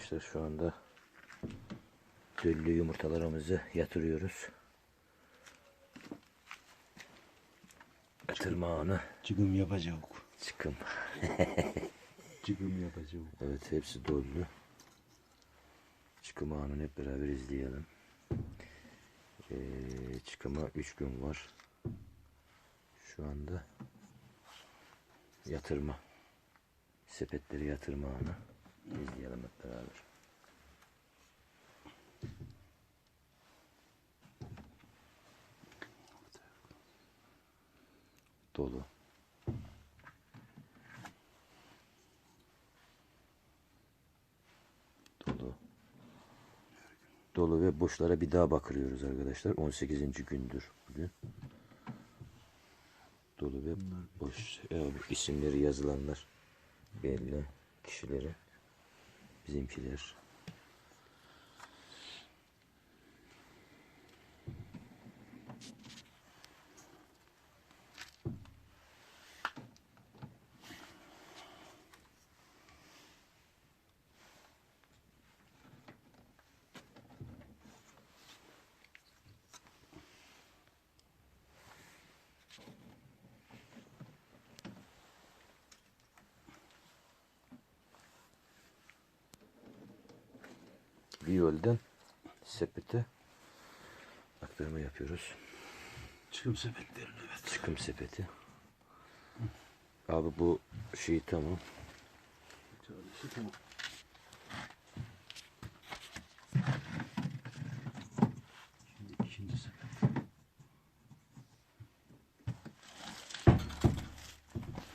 arkadaşlar şu anda döllü yumurtalarımızı yatırıyoruz. Yatırma anı Çıkım yapacak. çıkım. Çıkım yapacak. Evet hepsi dolu. Çıkım anını hep beraber izleyelim. Ee, çıkıma 3 gün var. Şu anda yatırma. Sepetleri yatırma anı. İzleyelim hep beraber. Dolu. Dolu. Dolu ve boşlara bir daha bakıyoruz arkadaşlar. 18. gündür bugün. Dolu ve boş. Ya, bu isimleri yazılanlar belli kişileri. Bizimkiler. Viyol'den sepete aktarma yapıyoruz. Çıkım sepetlerini evet. Çıkım sepeti. Abi bu şey tamam. Çalışı tamam. Şimdi ikinci sepet.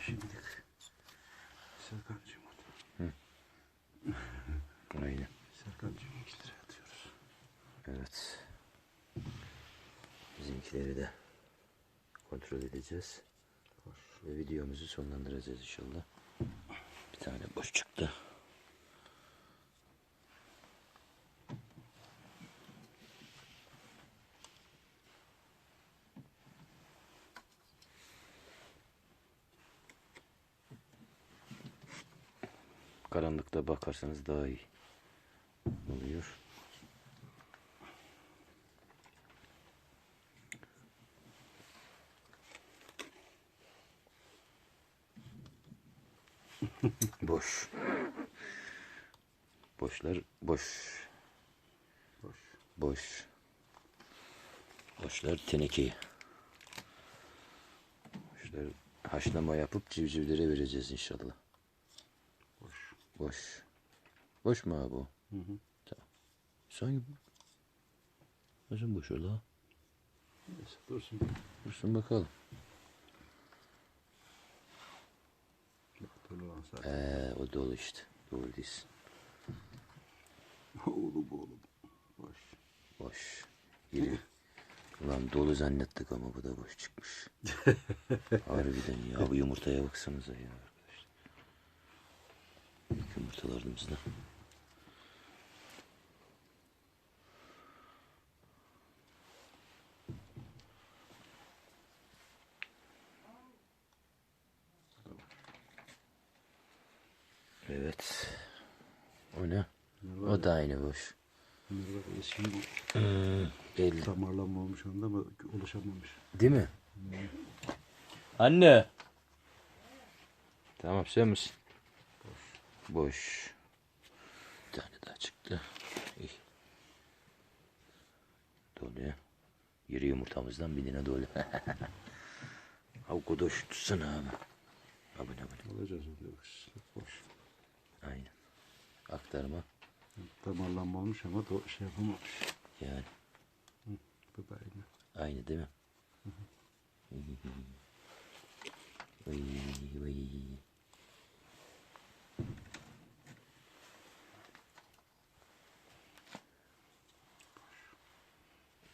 Şimdi Serkan'cığım Aynen. Serkan'cığım iki lira atıyoruz. Evet. Bizimkileri de kontrol edeceğiz. Ve videomuzu sonlandıracağız inşallah. Bir tane boş çıktı. Karanlıkta bakarsanız daha iyi oluyor. Boş. Boşlar boş. Boş. Boş. Boşlar teneke. Boşlar haşlama yapıp civcivlere vereceğiz inşallah. Boş. Boş. Boş mu abi o? Hı hı. Tamam. Sanki Nasıl boş ha? Neyse dursun. Dursun bakalım. Bak dolu. Ee, o dolu işte. Doğru değilsin. Oğlum oğlum. Boş. Boş. Yürü. Ulan dolu zannettik ama bu da boş çıkmış. Harbiden ya. Bu yumurtaya baksanıza ya arkadaşlar. İlk yumurtalarımız da. Evet. O ne? O da aynı boş. Bunlar var eski bu Belli. damarlanma olmuş onda ama oluşamamış. Değil mi? Anne. Tamam sen misin? Boş. Bir tane daha çıktı. İyi. Dolu ya. Yeri yumurtamızdan birine dolu. Av kodoş tutsana abi. Abone abone. Alacağız onu boş. Boş. Aynen. Aktarma. Damarlanma olmuş ama do şey yapamamış. Yani Bu da aynı. aynı değil mi? Vay vay.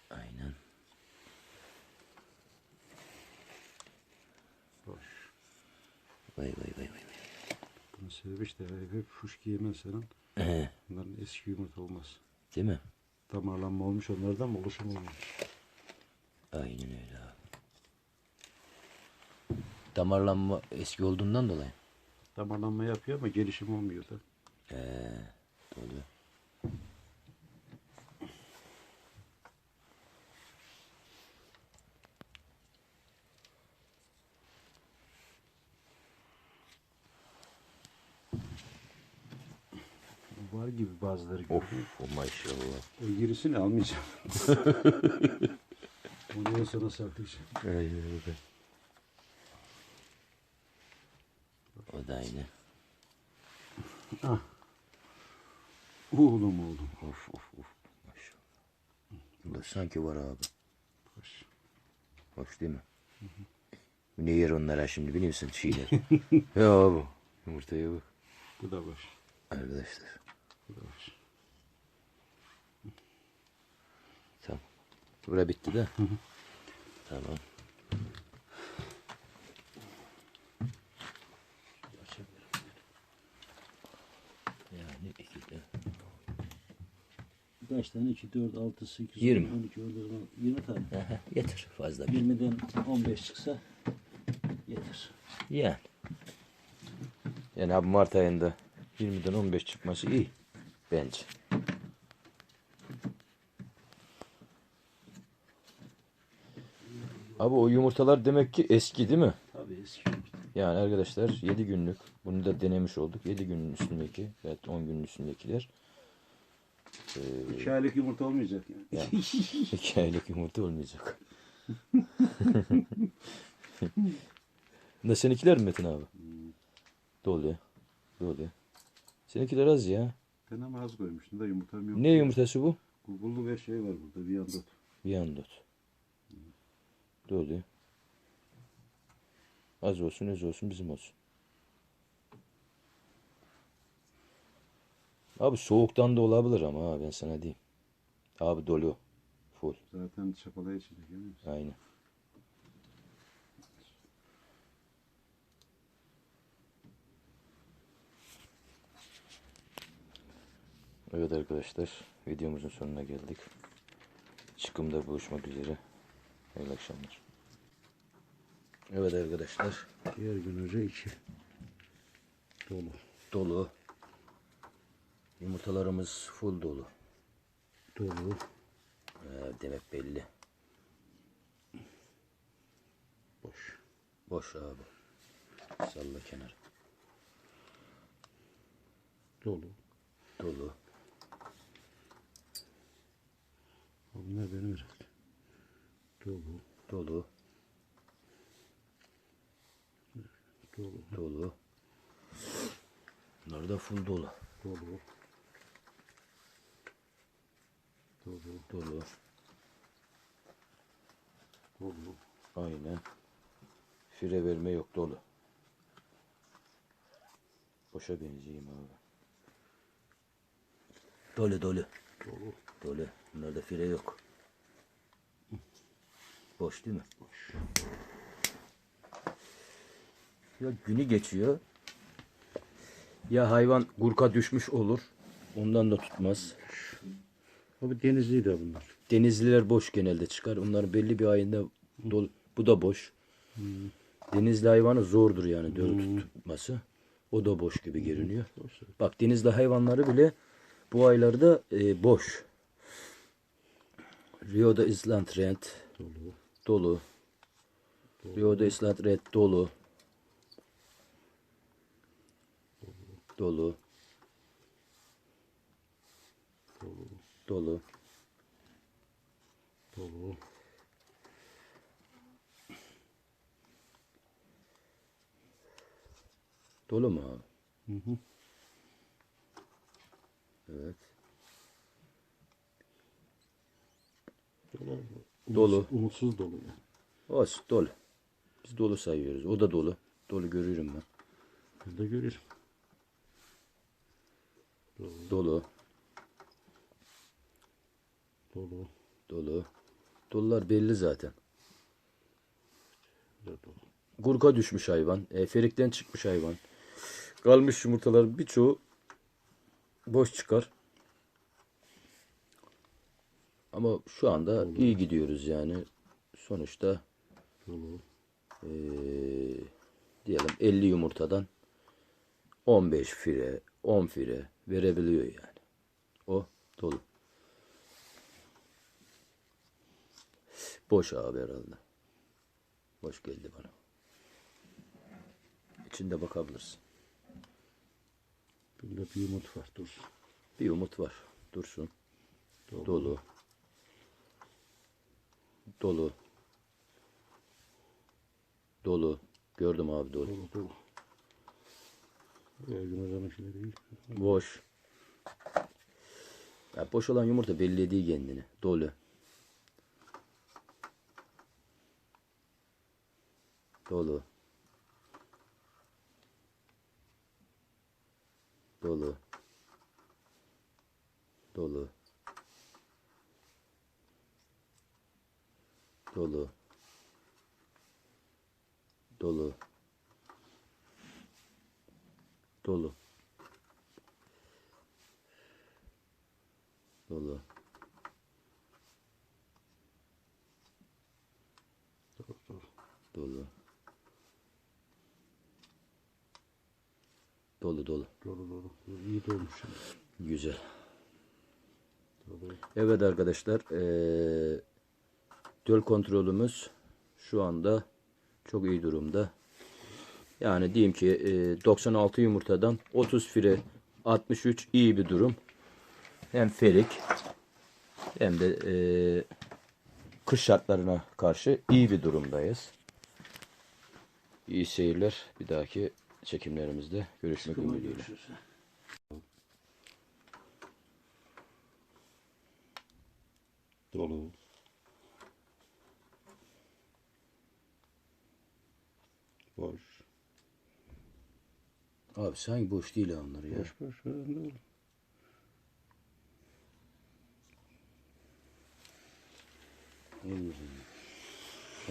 Aynen. Boş. Vay vay vay vay. Bunun sebebi işte hep fuşki yemezsen Ee, bunların eski yumurta olmaz. değil mi? Damarlanma olmuş onlardan mı oluşamamış. Aynen öyle abi. Damarlanma eski olduğundan dolayı. Damarlanma yapıyor ama gelişim olmuyor da. Ee, oluyor. Var gibi bazıları. Of o maşallah. O girisini almayacağım. Onu en sona saklayacağım. Ay, ay, ay. O da aynı. Ah. Oğlum oğlum. Of of of. Maşallah. Bunda sanki var abi. Hoş. Hoş değil mi? Ne yer onlara şimdi biliyor musun çiğner. ya bu. Yumurtaya bak. Bu da boş. Arkadaşlar. Bu da boş. Tamam. Bura bitti de. tamam. Yani iki de. Kaç tane? 2, 4, 6, 8, Yirmi. 12, 14, 20 tane. Aha, yeter fazla bir. 20'den 15 çıksa yeter. Yani. Yani abi Mart ayında 20'den 15 çıkması iyi. Bence. Abi o yumurtalar demek ki eski değil mi? Tabii eski. Yani arkadaşlar 7 günlük. Bunu da denemiş olduk. 7 günün üstündeki. Evet 10 günün üstündekiler. Ee, 2 aylık yumurta olmayacak yani. yani 2 aylık yumurta olmayacak. ne seninkiler mi Metin abi? Dolu. Dolu. Seninkiler az ya. Ben ama az koymuştum da yumurtam yok. Ne yumurtası bu? Google'lu ve şey var burada bir yanda. Viyandot. Dolu. Az olsun az olsun bizim olsun. Abi soğuktan da olabilir ama ha, ben sana diyeyim. Abi dolu. Full. Zaten çapalaya içecek değil mi? Aynen. Evet arkadaşlar videomuzun sonuna geldik. Çıkımda buluşmak üzere. Hayırlı akşamlar. Evet arkadaşlar Diğer gün önce 2. Dolu. dolu. Yumurtalarımız full dolu. Dolu. Ee, demek belli. Boş. Boş abi. Salla kenara. Dolu. Dolu. Bunlar benim herhalde. Dolu. Dolu. Dolu. Dolu. Bunlar da full dolu. Dolu. Dolu. Dolu. Dolu. Aynen. Fire verme yok dolu. Boşa benzeyeyim abi. Dolu dolu. Dolu. Dolu. Bunlarda fire yok. Boş değil mi? Boş. Ya günü geçiyor. Ya hayvan gurka düşmüş olur. Ondan da tutmaz. Abi denizliydi bunlar. Denizliler boş genelde çıkar. Onların belli bir ayında dolu. Bu da boş. Denizli hayvanı zordur yani döl tutması. O da boş gibi görünüyor. Boş. Bak denizli hayvanları bile bu aylarda e, boş. Rio'da Island Rent Dolu. dolu. Rio'da Island Rent dolu. Dolu. Dolu. Dolu. Dolu. Dolu mu abi? Hı hı. Evet. Dolu. Dolu. Umutsuz, dolu yani. Olsun dolu. Biz dolu sayıyoruz. O da dolu. Dolu görüyorum ben. Ben de görüyorum. Dolu. Dolu. Dolu. Dolu. Dolular belli zaten. Dolu. Gurka düşmüş hayvan. E, ferikten çıkmış hayvan. Kalmış yumurtalar birçoğu boş çıkar. Ama şu anda iyi gidiyoruz yani. Sonuçta e, diyelim 50 yumurtadan 15 fire, 10 fire verebiliyor yani. O dolu. Boş abi herhalde. Boş geldi bana. İçinde bakabilirsin. Bunda bir yumurt var dur. Bir umut var. Dursun. Dolu. Dolu. Dolu. Gördüm abi dolu. Dolu dolu. Ergün hocamınkileri değil. Boş. Ya boş olan yumurta belli ediyor kendini. Dolu. Dolu. Dolu. Dolu. Dolu. Dolu. Dolu. Dolu. Dolu dolu. Dolu. Dolu dolu. Dolu. İyi dolmuş. Güzel. Evet arkadaşlar. eee döl kontrolümüz şu anda çok iyi durumda. Yani diyeyim ki eee, 96 yumurtadan 30 fire 63 iyi bir durum. Hem ferik hem de eee, kış şartlarına karşı iyi bir durumdayız. İyi seyirler. Bir dahaki çekimlerimizde görüşmek ümidiyle. Görüşürüz. Dolu. Boş. Abi sanki boş değil onlar ya. Boş boş. önemli değil.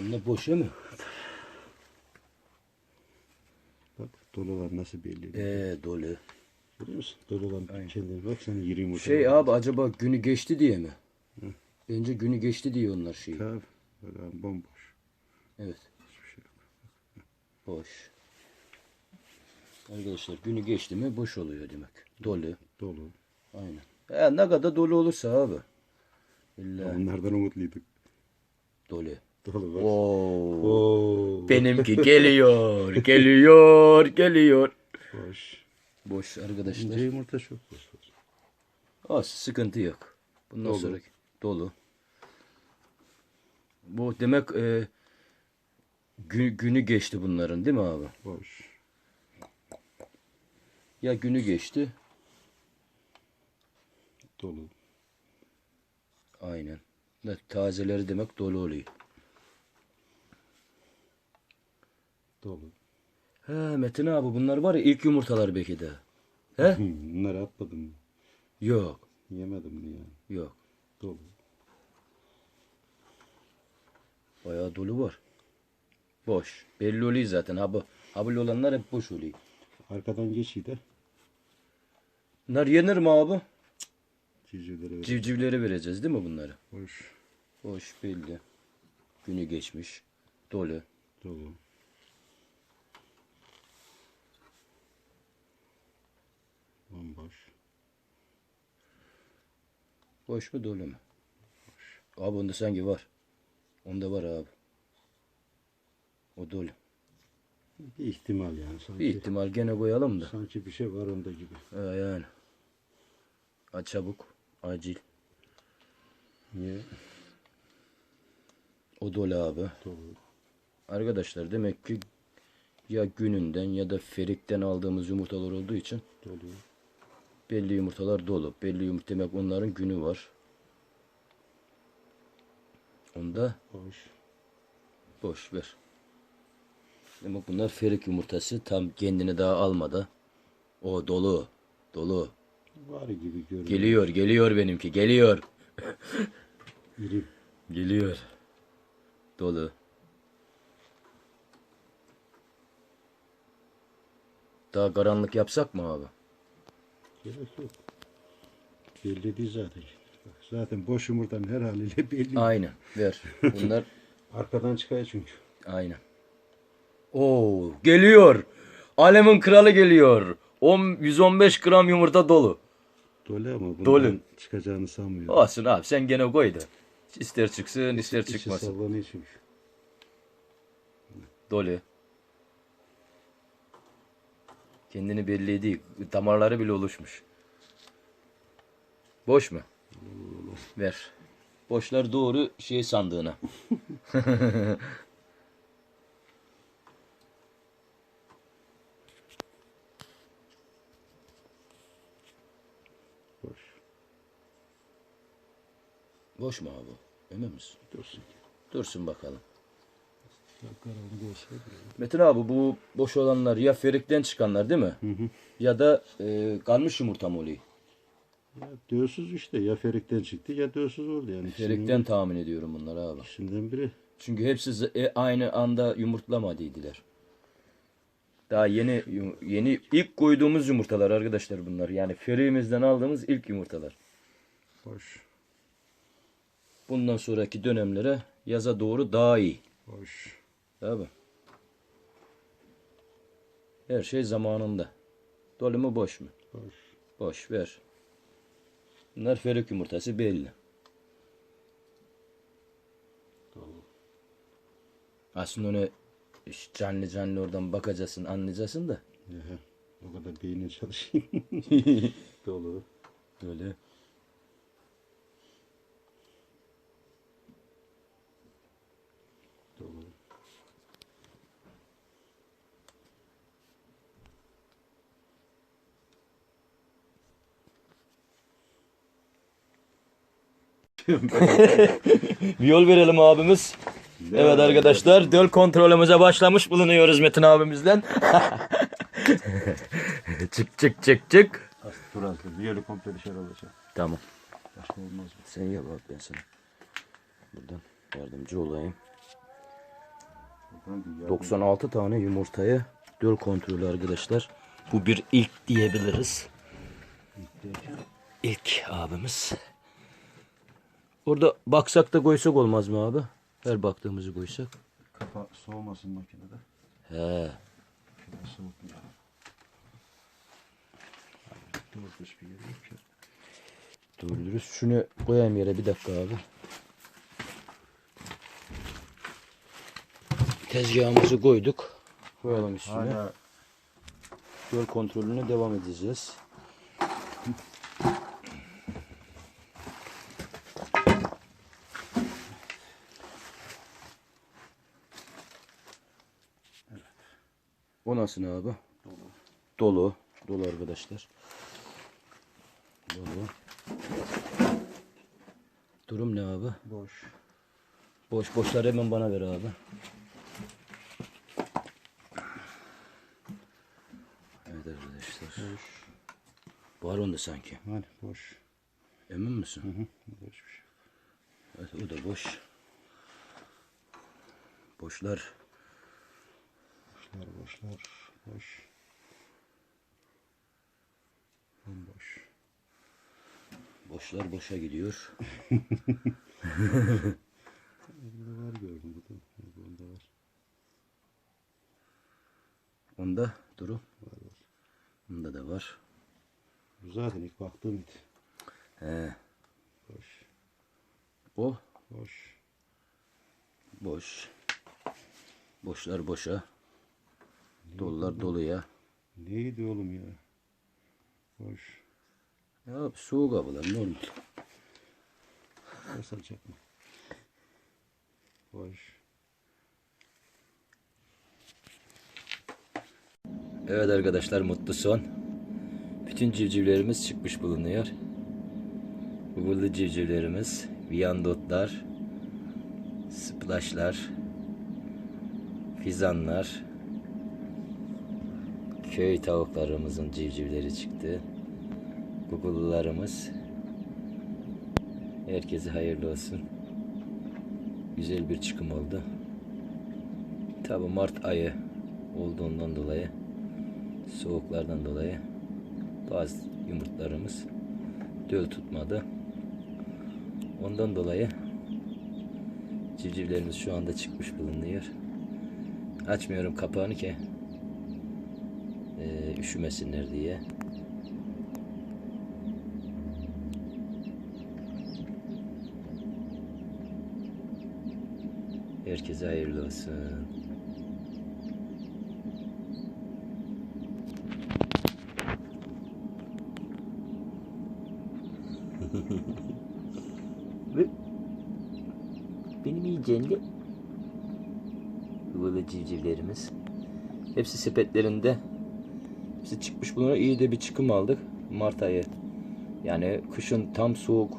Onlar boş değil mi? Bak dolular nasıl belli. Ee dolu. Görüyor musun? Dolular kendine bak sen yürü yumurta. Şey abi acaba günü geçti diye mi? Bence günü geçti diye onlar şey. Tabii. Bomboş. Evet. Boş. Arkadaşlar günü geçti mi boş oluyor demek. Dolu. Dolu. Aynen. Ya ne kadar dolu olursa abi. İlla Onlardan umutluyduk. dolu. Dolu bak. Oo. Oo. Benimki geliyor, geliyor, geliyor. Boş. Boş İnce arkadaşlar. yumurta çok boş. Olsun sıkıntı yok. Bundan Dolu. sonra dolu. Bu demek e, gü- günü geçti bunların değil mi abi? Boş. Ya günü geçti. Dolu. Aynen. Ne, tazeleri demek dolu oluyor. Dolu. He Metin abi bunlar var ya ilk yumurtalar belki de. He? Bunları atmadım. Yok. Yemedim niye? Yok. Dolu. Bayağı dolu var. Boş. Belli oluyor zaten. Ha bu habıl olanlar hep boş oluyor. Arkadan geçiyi de Bunlar yenir mi abi? civcivlere ver. Civcivlere vereceğiz değil mi bunları? Boş. Boş belli. Günü geçmiş. Dolu. Dolu. Bomboş. Boş mu dolu mu? Abi onda sanki var. Onda var abi. O dolu. Bir ihtimal yani. Sanki, Bir ihtimal gene koyalım da. sanki bir şey var onda gibi. He yani. Ha, çabuk. Acil. Niye? O dolu abi. Dolu. Arkadaşlar demek ki ya gününden ya da ferikten aldığımız yumurtalar olduğu için Dolu. belli yumurtalar dolu. Belli yumurta demek onların günü var. Onda Boş. boş ver. Demek bunlar ferik yumurtası tam kendini daha almadı. O dolu. Dolu. Var gibi görünüyor. Geliyor, geliyor benimki. Geliyor. İri. Geliyor. Dolu. Daha karanlık yapsak mı abi? Gerek yok. Belli değil zaten. Bak, Zaten boş yumurtanın her haliyle belli. Aynen. Ver. Bunlar Arkadan çıkıyor çünkü. aynen. Oo, geliyor. Alemin kralı geliyor. 10 115 gram yumurta dolu. Dolu ama bundan Dolu. çıkacağını sanmıyorum. Olsun abi sen gene koy da. İster çıksın ister İçi çıkmasın. sallanıyor çünkü. Dolu. Kendini belli ediyor. Damarları bile oluşmuş. Boş mu? Ver. Boşlar doğru şey sandığına. Boş. Boş mu abi? Emin misin? Dursun. Dursun bakalım. Metin abi bu boş olanlar ya ferikten çıkanlar değil mi? Ya da e, kalmış yumurta mı oluyor? Ya işte. Ya ferikten çıktı ya dövsüz oldu yani. Ferikten tahmin ediyorum bunları abi. İkisinden biri. Çünkü hepsi e, aynı anda yumurtlamadıydılar. Daha yeni yeni ilk koyduğumuz yumurtalar arkadaşlar bunlar. Yani ferimizden aldığımız ilk yumurtalar. Boş. Bundan sonraki dönemlere yaza doğru daha iyi. Boş. Tabi. Her şey zamanında. Dolu mu boş mu? Boş. Boş ver. Bunlar ferik yumurtası belli. Dolu. Aslında onu iş- canlı canlı oradan bakacaksın, anlayacaksın da. Ehe. O kadar beynin çalışayım. Dolu. Böyle. Dolu. Bir yol verelim abimiz. Evet arkadaşlar döl kontrolümüze başlamış bulunuyoruz Metin abimizden. çık çık çık çık. Dur dur. Bir yeri komple dışarı alacağım. Tamam. Başka olmaz mı? Sen yap abi ben sana. Buradan yardımcı olayım. Buradan bir yardım- 96 tane yumurtayı döl kontrolü arkadaşlar. Bu bir ilk diyebiliriz. İlk abimiz. Orada baksak da koysak olmaz mı abi? Her baktığımızı koysak. Kafa soğumasın makinede. He. Şöyle soğutmayalım. Düz bir yer yok ki. Doğru dürüst. Şunu koyayım yere bir dakika abi. Tezgahımızı koyduk. Koyalım üstüne. Hala Yol kontrolüne devam edeceğiz. Nasıl abi? dolu. Dolu. Dolu arkadaşlar. Dolu. Durum ne abi? Boş. Boş boşları hemen bana ver abi. Evet arkadaşlar. Boş. Var onda sanki. Hani boş. Emin misin? Hı hı. Boş bir şey. Evet o da boş. Boşlar. Boşlar boşlar. Boş. Bomboş. Boşlar boşa gidiyor. Burada var gördüm. Burada, burada var. Onda durum. Var var. Onda da var. Bu zaten ilk baktığım it. He. Boş. O Boş. boş. Boşlar boşa. Dolular doluya. Neydi oğlum ya? Boş. Ya soğuk havalar normal. Basılacak mı? Boş. Evet arkadaşlar mutlu son. Bütün civcivlerimiz çıkmış bulunuyor. Uğurlu civcivlerimiz, viyandotlar, splashlar, fizanlar, köy tavuklarımızın civcivleri çıktı. Google'larımız. Herkese hayırlı olsun. Güzel bir çıkım oldu. Tabi Mart ayı olduğundan dolayı soğuklardan dolayı bazı yumurtlarımız döl tutmadı. Ondan dolayı civcivlerimiz şu anda çıkmış bulunuyor. Açmıyorum kapağını ki üşümesinler diye. Herkese hayırlı olsun. Benim cengi Hıvılı civcivlerimiz. Hepsi sepetlerinde. Hepsi çıkmış bunlara iyi de bir çıkım aldık. Mart ayı. Yani kışın tam soğuk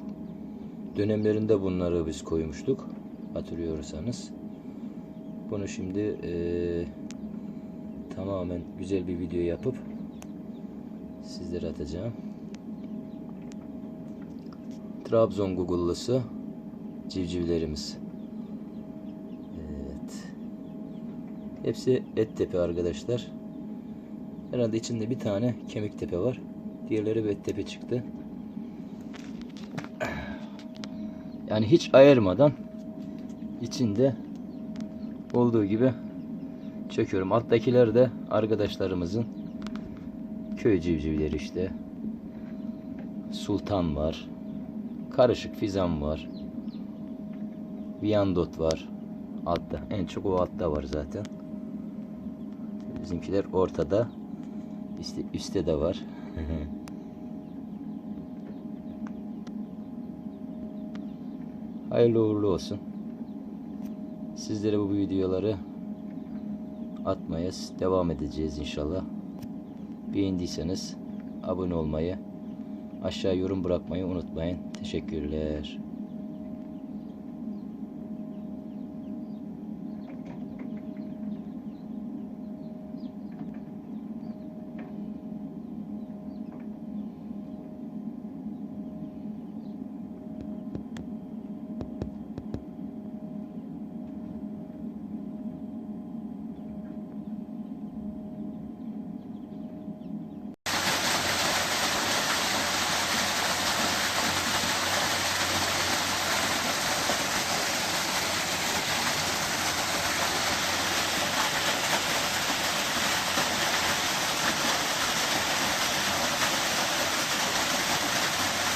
dönemlerinde bunları biz koymuştuk. Hatırlıyorsanız. Bunu şimdi eee, tamamen güzel bir video yapıp sizlere atacağım. Trabzon Google'lısı civcivlerimiz. Evet. Hepsi et tepe arkadaşlar. Herhalde içinde bir tane kemik tepe var. Diğerleri et tepe çıktı. Yani hiç ayırmadan içinde olduğu gibi çöküyorum. Alttakiler de arkadaşlarımızın köy civcivleri işte. Sultan var. Karışık fizan var. Viyandot var. Altta. En çok o altta var zaten. Bizimkiler ortada. İşte üstte de var. Hayırlı uğurlu olsun. Sizlere bu videoları atmaya devam edeceğiz inşallah. Beğendiyseniz abone olmayı, aşağı yorum bırakmayı unutmayın. Teşekkürler.